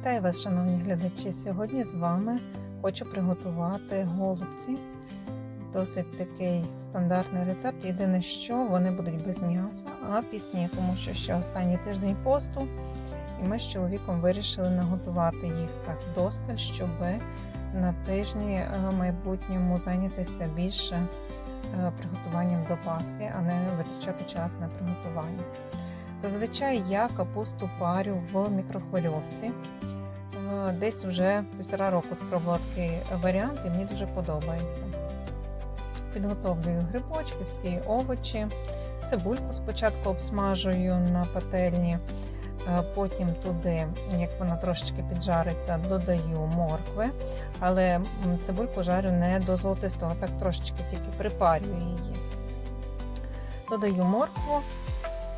Вітаю вас, шановні глядачі! Сьогодні з вами хочу приготувати голубці. Досить такий стандартний рецепт. Єдине, що вони будуть без м'яса, а пісні, тому що ще останній тиждень посту, і ми з чоловіком вирішили наготувати їх так досталь, щоб на тижні е, майбутньому зайнятися більше е, приготуванням до Пасхи, а не витрачати час на приготування. Зазвичай я капусту парю в мікрохвильовці. Е, Десь вже півтора року спробувала такий варіант і мені дуже подобається. Підготовлюю грибочки, всі овочі. Цибульку спочатку обсмажую на пательні, е, потім туди, як вона трошечки піджариться, додаю моркви, але цибульку жарю не до золотистого, так трошечки тільки припарюю її. Додаю моркву.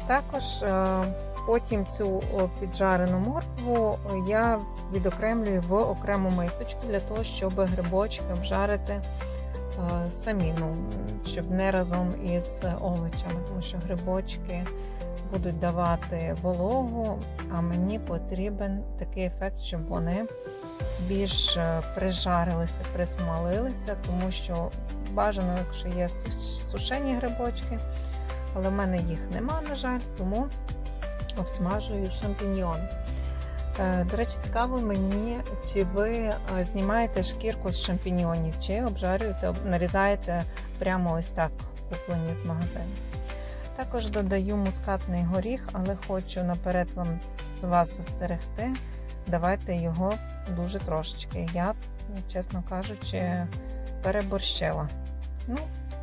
Також е, потім цю піджарену моркву я відокремлюю в окрему мисочку для того, щоб грибочки обжарити е, самі, ну, щоб не разом із овочами, тому що грибочки будуть давати вологу, а мені потрібен такий ефект, щоб вони більш е, прижарилися, присмалилися, тому що бажано, якщо є сушені грибочки, але в мене їх нема, на жаль, тому обсмажую шампіньйон. Е, До речі, цікаво мені, чи ви е, знімаєте шкірку з шампіньйонів, чи обжарюєте, нарізаєте прямо ось так, куплені з магазину. Також додаю мускатний горіх, але хочу наперед вам з вас застерегти. Давайте його дуже трошечки. Я, чесно кажучи, переборщила. Ну,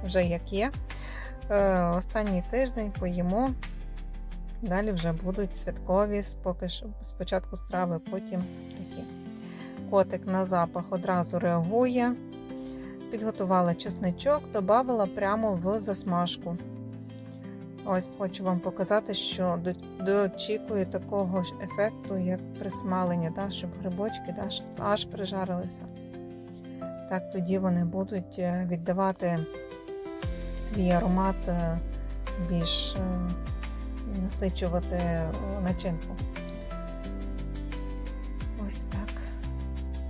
вже як є. Е, Останній тиждень поїмо. Далі вже будуть святкові, поки що спочатку страви, потім такі. Котик на запах одразу реагує. Підготувала чесничок, додавала прямо в засмажку. Ось хочу вам показати, що дочікую такого ж ефекту, як присмалення, да, щоб грибочки да, аж- прижарилися. Так тоді вони будуть е, віддавати свій аромат е, більш е, насичувати начинку. Ось так.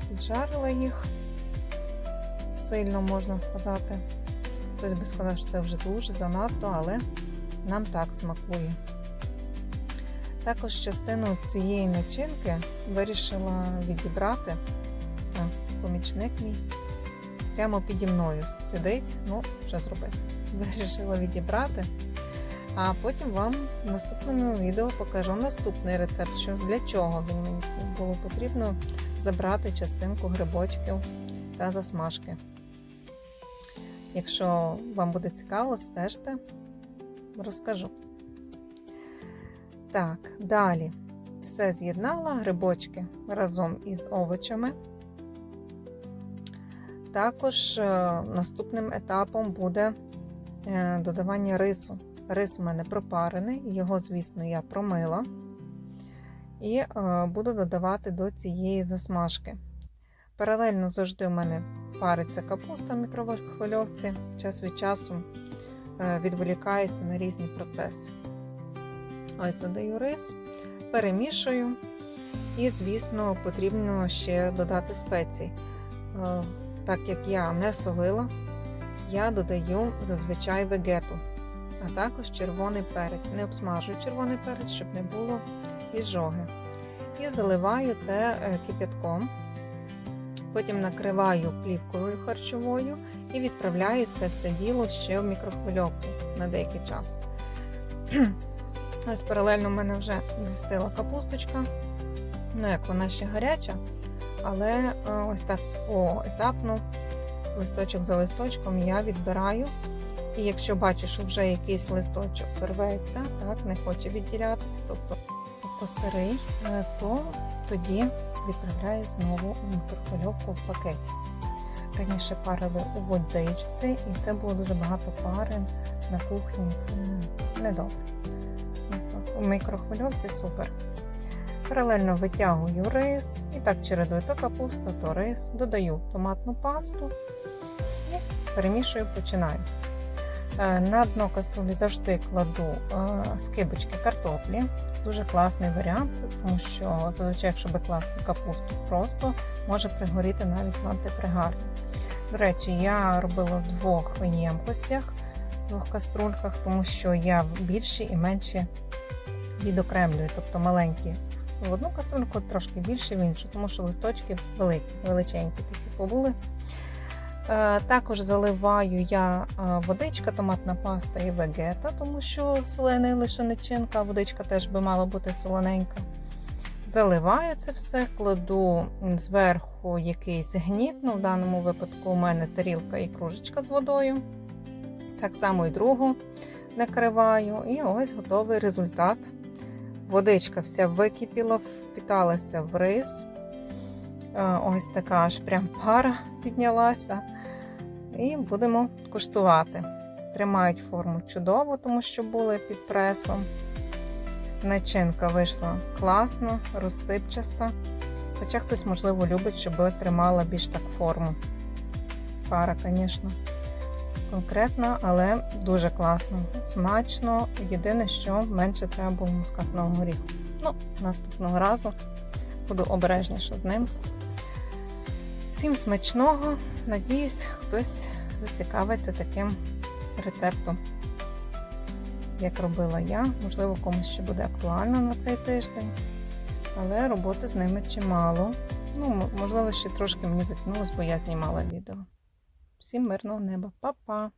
Піджарила їх сильно, можна сказати. Хтось би сказав, що це вже дуже занадто, але нам так смакує. Також частину цієї начинки вирішила відібрати. Помічник мій прямо піді мною сидить, ну, що зробити. Вирішила відібрати. А потім вам в наступному відео покажу наступний рецепт, що для чого він мені було потрібно забрати частинку грибочків та засмажки. Якщо вам буде цікаво, стежте, розкажу. Так, далі все з'єднала грибочки разом із овочами. Також е, наступним етапом буде додавання рису. Рис у мене пропарений, його, звісно, я промила. І е, буду додавати до цієї засмажки. Паралельно завжди у мене париться капуста в мікрохвильовці. Час від часу е, відволікаюся на різні процеси. Ось додаю рис, перемішую. І, звісно, потрібно ще додати спецій. Е, Так як я не солила, я додаю зазвичай вегету а також червоний перець. Не обсмажую червоний перець, щоб не було іжоги. І заливаю це е, кип'ятком. Потім накриваю плівкою харчовою і відправляю це все діло ще в мікрохвильовку на деякий час. Ось паралельно в мене вже застила капусточка. Ну, як вона ще гаряча, але е, ось так поетапно, листочок за листочком я відбираю і якщо бачу, що вже якийсь листочок рветься, так, не хоче відділятися, тобто, тобто сирий, е, то тоді відправляю знову у мікрохвильовку в пакеті. Раніше парили у водичці, і це було дуже багато пари на кухні. Це недобре. У мікрохвильовці супер. Паралельно витягую рис і так чередую то капуста, то рис, додаю томатну пасту і перемішую, починаю. Е, На дно каструлі завжди кладу е, скибочки картоплі. Дуже класний варіант, тому що зазвичай, якщо би класти капусту просто, може пригоріти навіть в антипригарі. До речі, я робила в двох ємкостях, в двох каструльках, тому що я більші і менші відокремлюю, тобто маленькі в одну каструльку, трошки більше в іншу, тому що листочки великі, величенькі такі побули. Е, Також заливаю я е, водичка, томатна паста і вегета, тому що солений лише начинка, а водичка теж би мала бути солоненька. Заливаю це все, кладу зверху якийсь гніт. Ну, в даному випадку у мене тарілка і кружечка з водою. Так само і другу накриваю. І ось готовий результат. Водичка вся википіла, впіталася в рис. Е, Ось така аж прям пара піднялася. І будемо куштувати. Тримають форму чудово, тому що були під пресом. Начинка вийшла класно, розсипчаста. Хоча хтось, можливо, любить, щоб тримала більш так форму. Пара, звісно, конкретна, але дуже класно. Смачно. Єдине, що менше треба було мускатного горіху. Ну, наступного разу буду обережніше з ним. Всім смачного! Надіюсь, хтось зацікавиться таким рецептом, як робила я. Можливо, комусь ще буде актуально на цей тиждень, але роботи з ними чимало. Ну, можливо, ще трошки мені затягнулось, бо я знімала відео. Всім мирного неба, Па-па!